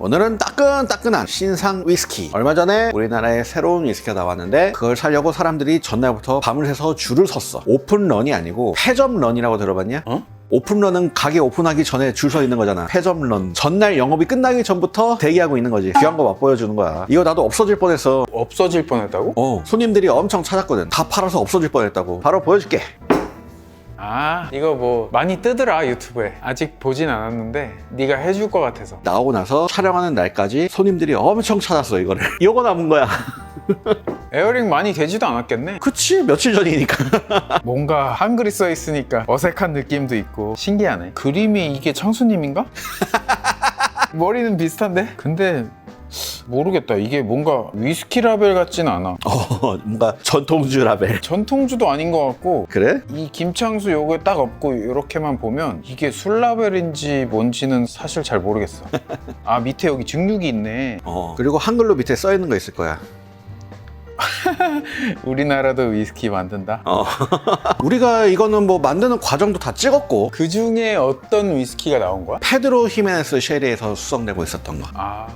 오늘은 따끈따끈한 신상 위스키. 얼마 전에 우리나라에 새로운 위스키가 나왔는데 그걸 사려고 사람들이 전날부터 밤을 새서 줄을 섰어. 오픈런이 아니고 폐점런이라고 들어봤냐? 어? 오픈런은 가게 오픈하기 전에 줄 서 있는 거잖아. 폐점런. 전날 영업이 끝나기 전부터 대기하고 있는 거지. 귀한 거 맛보여주는 거야. 이거 나도 없어질 뻔했어. 없어질 뻔했다고? 어, 손님들이 엄청 찾았거든. 다 팔아서 없어질 뻔했다고. 바로 보여줄게. 아 이거 뭐 많이 뜨더라 유튜브에 아직 보진 않았는데 네가 해줄 것 같아서 나오고 나서 촬영하는 날까지 손님들이 엄청 찾았어, 이거를. 이거 남은 거야. 에어링 많이 되지도 않았겠네 그치? 며칠 전이니까. 뭔가 한글이 써 있으니까 어색한 느낌도 있고 신기하네 그림이 이게 창수님인가? 머리는 비슷한데? 근데 모르겠다 이게 뭔가 위스키 라벨 같진 않아 어, 뭔가 전통주 라벨. 전통주도 아닌 것 같고 그래? 이 김창수 요거에 딱 없고 이렇게만 보면 이게 술 라벨인지 뭔지는 사실 잘 모르겠어 아 밑에 여기 증류기 있네 어. 그리고 한글로 밑에 써 있는 거 있을 거야. 우리나라도 위스키 만든다 어. 우리가 이거는 뭐 만드는 과정도 다 찍었고 그 중에 어떤 위스키가 나온 거야? 페드로 히메네스 쉐리에서 수성되고 있었던 거. 아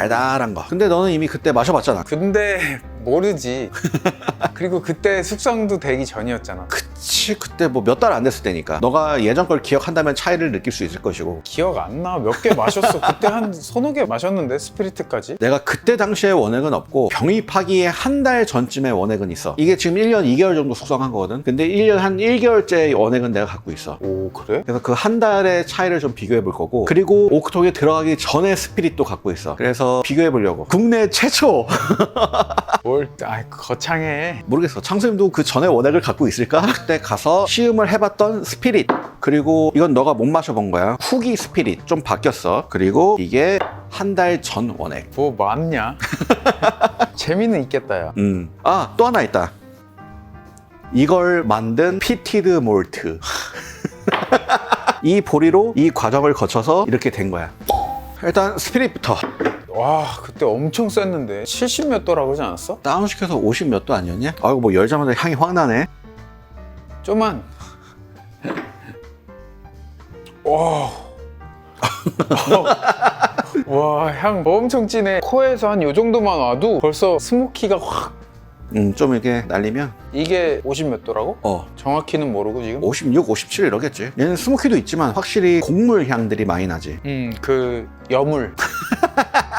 달달한 거. 근데 너는 이미 그때 마셔봤잖아. 근데 모르지. 그리고 그때 숙성도 되기 전이었잖아. 그치 그때 뭐 몇 달 안 됐을 때니까. 너가 예전 걸 기억한다면 차이를 느낄 수 있을 것이고. 기억 안 나. 몇 개 마셨어. 그때 한 서너 개 마셨는데 스피리트까지? 내가 그때 당시에 원액은 없고 병입하기에 한달 전쯤에 원액은 있어. 이게 지금 1년 2개월 정도 숙성한 거거든. 근데 1년 한 1개월째 원액은 내가 갖고 있어. 오 그래? 그래서 그 한 달의 차이를 좀 비교해 볼 거고. 그리고 오크통에 들어가기 전에 스피릿도 갖고 있어. 그래서 비교해 보려고. 국내 최초 뭘 아, 거창해. 모르겠어. 창수님도 그 전에 원액을 갖고 있을까? 그때 가서 시음을 해봤던 스피릿. 그리고 이건 너가 못 마셔본 거야. 후기 스피릿. 좀 바뀌었어. 그리고 이게 한 달 전 원액. 뭐 많냐? 재미는 있겠다 야. 음 아 또 하나 있다. 이걸 만든 피티드 몰트. 이 보리로 이 과정을 거쳐서 이렇게 된 거야. 일단 스피릿부터 와 그때 엄청 셌는데 70몇 도라고 그러지 않았어? 다운시켜서 50몇 도 아니었냐? 아이고 뭐 열자마자 향이 확 나네 좀만 와. 와, 향 엄청 진해. 코에서 한 요 정도만 와도 벌써 스모키가 확. 음좀 이렇게 날리면 이게 50몇 도라고? 어 정확히는 모르고 지금. 56, 57 이러겠지. 얘는 스모키도 있지만 확실히 곡물 향들이 많이 나지. 음, 그 여물.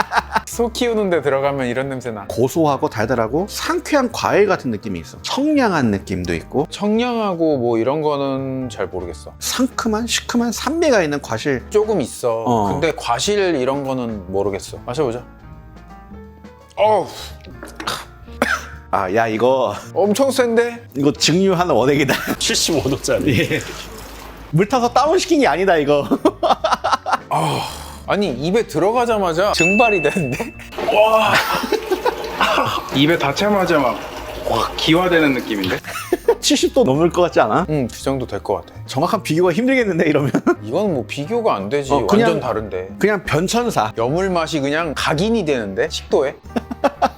소 키우는데 들어가면 이런 냄새 나. 고소하고 달달하고 상쾌한 과일 같은 느낌이 있어. 청량한 느낌도 있고 청량하고 뭐 이런 거는 잘 모르겠어. 상큼한 시큼한 산미가 있는 과실. 조금 있어. 어. 근데 과실 이런 거는 모르겠어. 마셔보자. 어우, 아 야 이거 엄청 센데? 이거 증류하는 원액이다. 75도짜리. 물 타서 다운 시킨 게 아니다 이거. 아 니 입에 들어가자마자 증발이 되는데? 입에 닿자마자 막 확 기화되는 느낌인데? 70도 넘을 것 같지 않아? 응, 그 정도 될 것 같아. 정확한 비교가 힘들겠는데 이러면 이건 뭐 비교가 안 되지. 어, 그냥- 완전 다른데. 그냥 변천사. 여물 맛이 그냥 각인이 되는데 식도에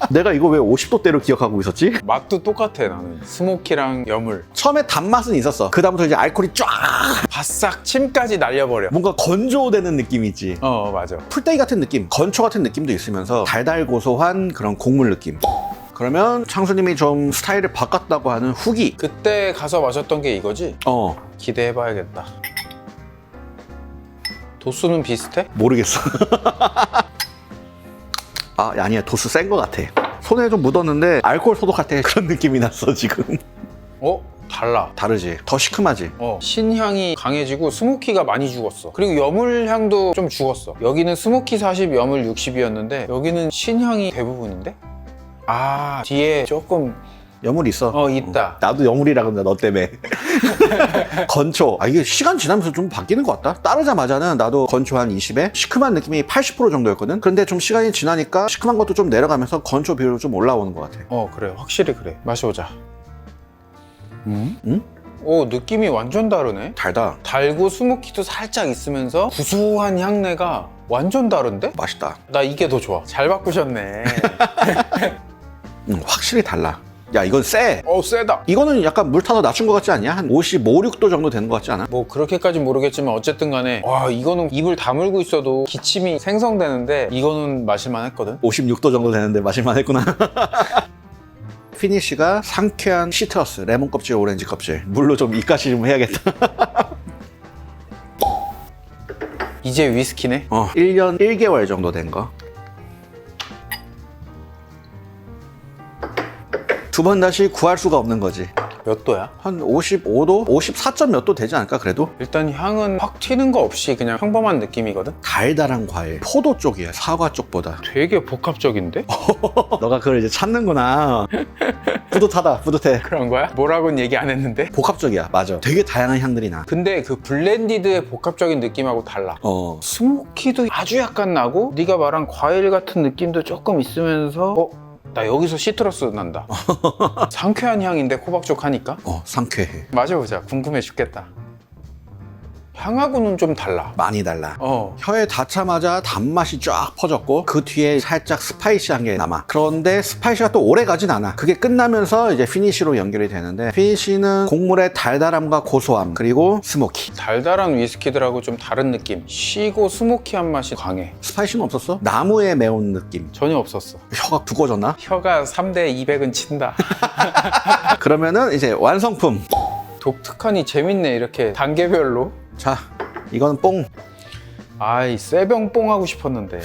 내가 이거 왜 50도대로 기억하고 있었지? 맛도 똑같아 나는 스모키랑 여물 처음에 단맛은 있었어. 그다음부터 이제 알코올이 쫙 바싹 침까지 날려버려. 뭔가 건조되는 느낌이 있지. 어 맞아. 풀떼기 같은 느낌, 건초 같은 느낌도 있으면서 달달 고소한 그런 곡물 느낌. 그러면 창수님이 좀 스타일을 바꿨다고 하는 후기. 그때 가서 마셨던 게 이거지? 어, 기대해봐야겠다. 도수는 비슷해? 모르겠어. 아, 아니야. 도수 센것 같아. 손에 좀 묻었는데 알코올 소독할 때 그런 느낌이 났어, 지금. 어? 달라. 다르지? 더 시큼하지? 어, 신향이 강해지고 스모키가 많이 죽었어. 그리고 여물 향도 좀 죽었어. 여기는 스모키 40, 여물 60이었는데 여기는 신향이 대부분인데? 아, 뒤에 조금 여물 있어. 어 있다. 나도 여물이라 그런다, 너 때문에. 건초. 아, 이게 시간 지나면서 좀 바뀌는 것 같다? 따르자마자는 나도 건초 한 20에 시큼한 느낌이 80% 정도였거든? 그런데 좀 시간이 지나니까 시큼한 것도 좀 내려가면서 건초 비율이 좀 올라오는 것 같아. 어 그래 확실히 그래. 마셔보자. 음? 응? 오 느낌이 완전 다르네. 달다. 달고 스모키도 살짝 있으면서 구수한 향내가 완전 다른데? 맛있다. 나 이게 더 좋아. 잘 바꾸셨네. 음, 확실히 달라. 야 이건 쎄 어 세다 이거는 약간 물 타서 낮춘 것 같지 않냐? 한 55, 6도 정도 되는 것 같지 않아? 뭐 그렇게까지 모르겠지만 어쨌든 간에 와 이거는 입을 다물고 있어도 기침이 생성되는데 이거는 마실만 했거든 56도 정도 되는데 마실만 했구나. 피니쉬가 상쾌한 시트러스, 레몬 껍질, 오렌지 껍질. 물로 좀 입가시 좀 해야겠다. 이제 위스키네 어, 1년 1개월 정도 된 거. 두 번 다시 구할 수가 없는 거지. 몇 도야? 한 55도? 54점 몇 도 되지 않을까, 그래도? 일단 향은 확 튀는 거 없이 그냥 평범한 느낌이거든 달달한 과일. 포도 쪽이야, 사과 쪽보다. 되게 복합적인데? 너가 그걸 이제 찾는구나. 뿌듯하다, 뿌듯해. 그런 거야? 뭐라고는 얘기 안 했는데 복합적이야, 맞아. 되게 다양한 향들이 나. 근데 그 블렌디드의 복합적인 느낌하고 달라 어, 스모키도 아주 약간 나고 네가 말한 과일 같은 느낌도 조금 있으면서 어? 나 여기서 시트러스 난다. 상쾌한 향인데 쪽 하니까? 어, 상쾌해. 마셔보자. 궁금해 죽겠다 향하고는 좀 달라. 많이 달라. 어. 혀에 닿자마자 단맛이 쫙 퍼졌고 그 뒤에 살짝 스파이시한 게 남아. 그런데 스파이시가 또 오래 가진 않아. 그게 끝나면서 이제 피니쉬로 연결이 되는데 피니쉬는 곡물의 달달함과 고소함 그리고 스모키. 달달한 위스키들하고 좀 다른 느낌. 쉬고 스모키한 맛이 강해. 스파이시는 없었어? 나무의 매운 느낌. 전혀 없었어. 혀가 두꺼워졌나? 혀가 3대 200은 친다. 그러면은 이제 완성품. 독특하니 재밌네 이렇게 단계별로 자 이건 뽕 아이 쇠병 뽕 하고 싶었는데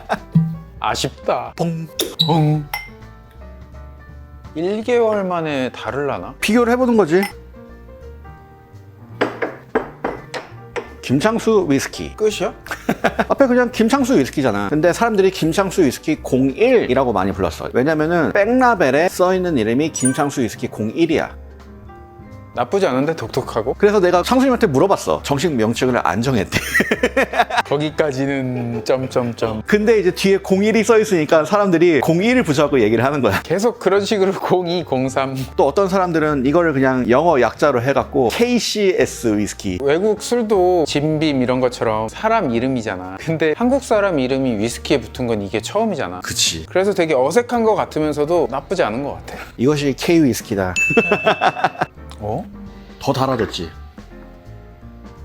아쉽다 뽕. 응. 1개월 만에 다를라나? 비교를 해보는 거지 김창수 위스키 끝이야? 앞에 그냥 김창수 위스키잖아. 근데 사람들이 김창수 위스키 01이라고 많이 불렀어. 왜냐면은 백라벨에 써있는 이름이 김창수 위스키 01이야. 나쁘지 않은데 독특하고 그래서 내가 창수님한테 물어봤어. 정식 명칭을 안 정했대. 거기까지는 점점점 근데 이제 뒤에 01이 써 있으니까 사람들이 01을 붙여갖고 얘기를 하는 거야. 계속 그런 식으로 02, 03 또 어떤 사람들은 이거를 그냥 영어 약자로 해갖고 KCS 위스키. 외국 술도 진빔 이런 것처럼 사람 이름이잖아 근데 한국 사람 이름이 위스키에 붙은 건 이게 처음이잖아 그치. 그래서 되게 어색한 것 같으면서도 나쁘지 않은 것 같아 이것이 K 위스키다. 어? 더 달아졌지.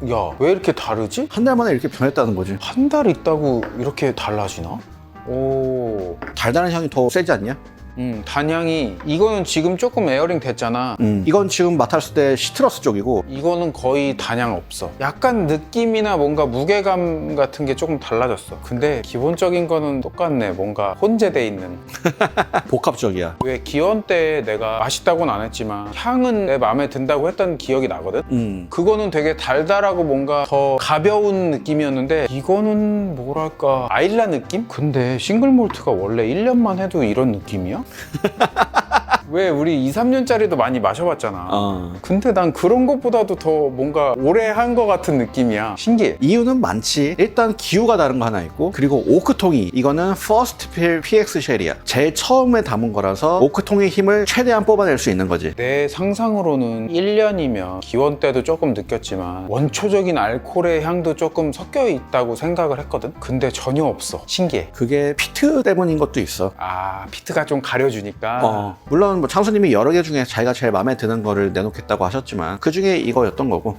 야 왜 이렇게 다르지? 한 달 만에 이렇게 변했다는 거지. 한 달 있다고 이렇게 달라지나? 오 달달한 향이 더 세지 않냐? 음, 단향이 이거는 지금 조금 에어링 됐잖아. 음. 이건 지금 맡았을 때 시트러스 쪽이고 이거는 거의 단향 없어. 약간 느낌이나 뭔가 무게감 같은 게 조금 달라졌어. 근데 기본적인 거는 똑같네. 뭔가 혼재돼 있는. 복합적이야. 왜 기원 때 내가 맛있다고는 안 했지만 향은 내 마음에 든다고 했던 기억이 나거든. 음. 그거는 되게 달달하고 뭔가 더 가벼운 느낌이었는데 이거는 뭐랄까 아일라 느낌? 근데 싱글 몰트가 원래 1년만 해도 이런 느낌이야? Patreon. 왜 우리 2, 3년짜리도 많이 마셔봤잖아. 어. 근데 난 그런 것보다도 더 뭔가 오래 한 것 같은 느낌이야. 신기해. 이유는 많지. 일단 기후가 다른 거 하나 있고, 그리고 오크통이 이거는 퍼스트 필 PX 쉘이야. 제일 처음에 담은 거라서 오크통의 힘을 최대한 뽑아낼 수 있는 거지. 내 상상으로는 1년이면 기원 때도 조금 느꼈지만 원초적인 알코올의 향도 조금 섞여 있다고 생각을 했거든. 근데 전혀 없어. 신기해. 그게 피트 때문인 것도 있어. 아 피트가 좀 가려주니까. 어, 물론 뭐 창수님이 여러 개 중에 자기가 제일 마음에 드는 거를 내놓겠다고 하셨지만 그 중에 이거였던 거고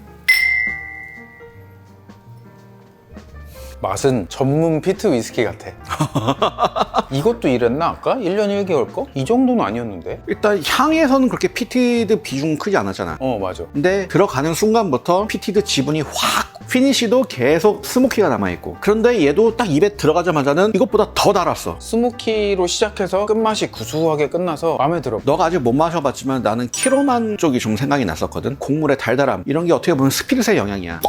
맛은 전문 피트 위스키 같아. 이것도 이랬나 아까? 1년 1개월 거? 이 정도는 아니었는데? 일단 향에서는 그렇게 피티드 비중 크지 않았잖아 어 맞아. 근데 들어가는 순간부터 피티드 지분이 확 피니쉬도 계속 스모키가 남아있고 그런데 얘도 딱 입에 들어가자마자는 이것보다 더 달았어. 스모키로 시작해서 끝맛이 구수하게 끝나서 마음에 들어. 너가 아직 못 마셔봤지만 나는 키로만 쪽이 좀 생각이 났었거든. 곡물의 달달함. 이런 게 어떻게 보면 스피릿의 영향이야.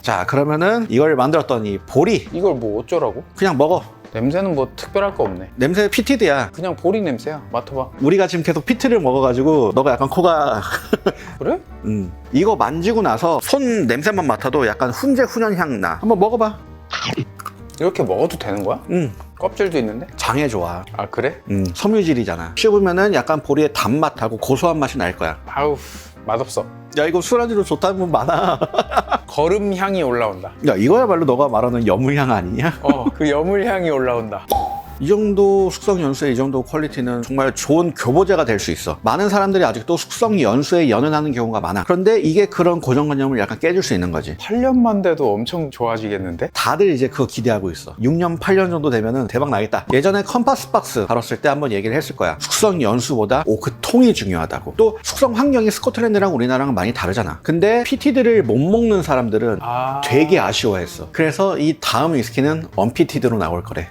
자 그러면은 이걸 만들었던 이 보리. 이걸 뭐 어쩌라고? 그냥 먹어 냄새는 뭐 특별할 거 없네. 냄새 피티드야 그냥 보리 냄새야. 맡아봐. 우리가 지금 계속 피트를 먹어가지고 너가 약간 코가 그래? 음. 이거 만지고 나서 손 냄새만 맡아도 약간 훈제 훈연 향 나. 한번 먹어봐. 이렇게 먹어도 되는 거야? 음. 껍질도 있는데? 장에 좋아. 아 그래? 음. 섬유질이잖아. 씹으면은 약간 보리의 단맛하고 고소한 맛이 날 거야. 아우 맛없어. 야 이거 술안주로 좋다는 분 많아. 거름 향이 올라온다. 야 이거야말로 너가 말하는 여물향 아니냐? 어 그 여물 향이 올라온다. 이 정도 숙성 연수에 이 정도 퀄리티는 정말 좋은 교보제가 될 수 있어. 많은 사람들이 아직도 숙성 연수에 연연하는 경우가 많아. 그런데 이게 그런 고정관념을 약간 깨줄 수 있는 거지. 8년만 돼도 엄청 좋아지겠는데? 다들 이제 그거 기대하고 있어. 6년, 8년 정도 되면은 대박 나겠다. 예전에 컴파스 박스 다뤘을 때 한번 얘기를 했을 거야. 숙성 연수보다 오크 통이 중요하다고. 또 숙성 환경이 스코틀랜드랑 우리나라랑 많이 다르잖아. 근데 PT들을 못 먹는 사람들은 아. 되게 아쉬워했어. 그래서 이 다음 위스키는 언피티드로 나올 거래.